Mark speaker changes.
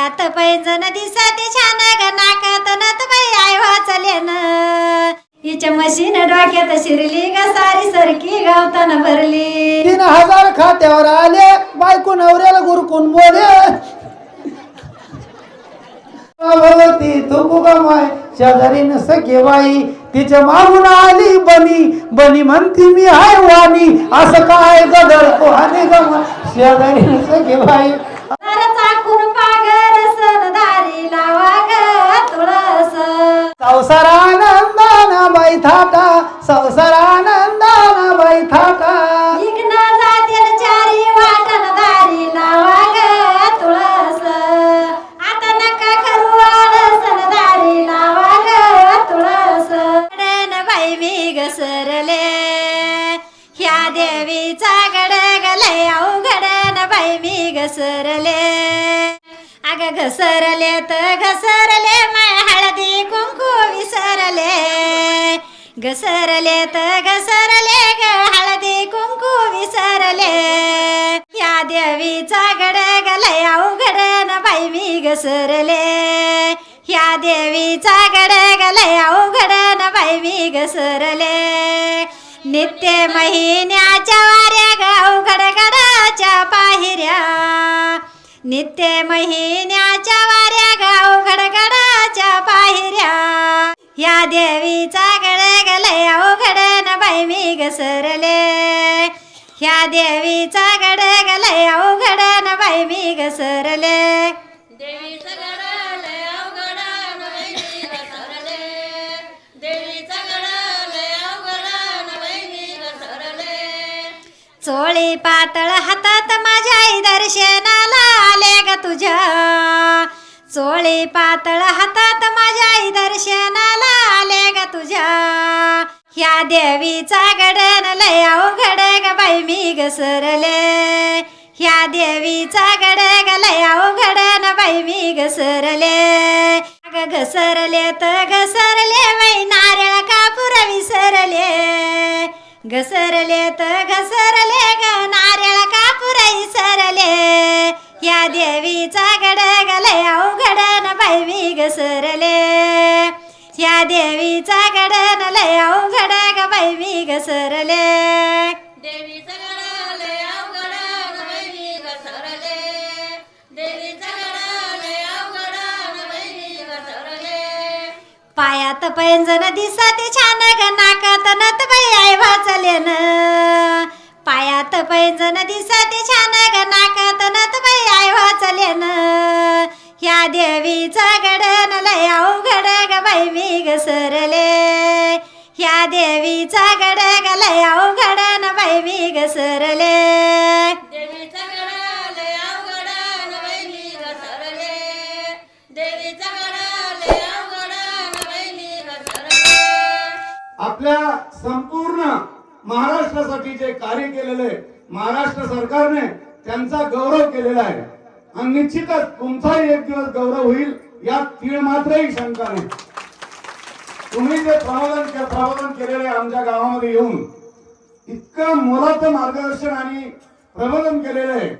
Speaker 1: पायात पैंजण दिसते छान ग नाकात नत बाई आय वाचलेन हिच्या मशीन डोक्यात शिरली ग सारी सरकी गावताना भरली.
Speaker 2: तीन हजार खात्यावर आले बायको नवऱ्याला गुरकून बोले. भगवती तू माय? शेजारी न सखे बाई तिच्या मागून आली बनी. बनी म्हणती मी हाय वाणी. असं काय गदर कोहाने गमा शेजारी न सखे बाई संसारानंदाना बाई थाटा
Speaker 1: जातील चारी वाटण दारी लावा ग तुळस. आता नका करू आळसन दारी लावा ग तुळस. गडन बाई मी घसरले ह्या देवीचा गडगले अवघडन बाई मी घसरले अग घसरले तर घसरले माय घसरले तर घसरले ग. हळदी कुंकू विसरले. या देवीचा गड गलय अवघड न बाई मी घसरले. या देवीचा गड गलय अवघड न बाई मी घसरले. नित्य महिन्याच्या वाऱ्या ग अवघड गडाच्या पाहिऱ्या. नित्य महिन्याच्या वाऱ्या गाव गडाच्या पाहिऱ्या. या देवीचा गड ह्या देवीचा बाई मी घसरले.
Speaker 3: गड लय अवघड घसरले. देवीचं गड लय अवघड नवैनी घसरले.
Speaker 1: चोळी पातळ हातात माझ्या आई दर्शनाला आले ग तुझ्या चोळी पातळ हातात माझ्या आई दर्शनाला आले ग तुझ्या ह्या देवीचा गडन लय अवघड ग बाई मी घसरले ह्या देवीचा गड ग लय अवघडन बाई मी घसरले अग घसरले तर घसरले बाई नारळ कापूर विसरले. घसरले तर घसरले ग या देवीचा गडन लय अवघड ग बाई मी घसरले
Speaker 3: देवीचं गड लय अवघड नवैनी घसरले देवीचं गड लय अवघड नवैनी घसरले
Speaker 1: पायात पैंजण दिसते छान ग नाकात नत बाई आई वाचलेन. पायात पैंजण दिसते छान देवीचा गडन लय अवघड ग बाई मी घसरले ह्या देवीचा गड बाई मी
Speaker 3: गड लय अवघड लय अवघड नवैनी घसरले
Speaker 4: आपल्या संपूर्ण महाराष्ट्रासाठी जे कार्य केलेले महाराष्ट्र सरकारने त्यांचा गौरव केलेला आहे. आणि निश्चितच तुमचाही एक दिवस गौरव होईल यात तीळ मात्रही शंका नाही. तुम्ही जे प्रबोधन प्रबोधन केलेले आमच्या गावामध्ये येऊन इतकं मोलाचं मार्गदर्शन आणि प्रबोधन केलेलं आहे.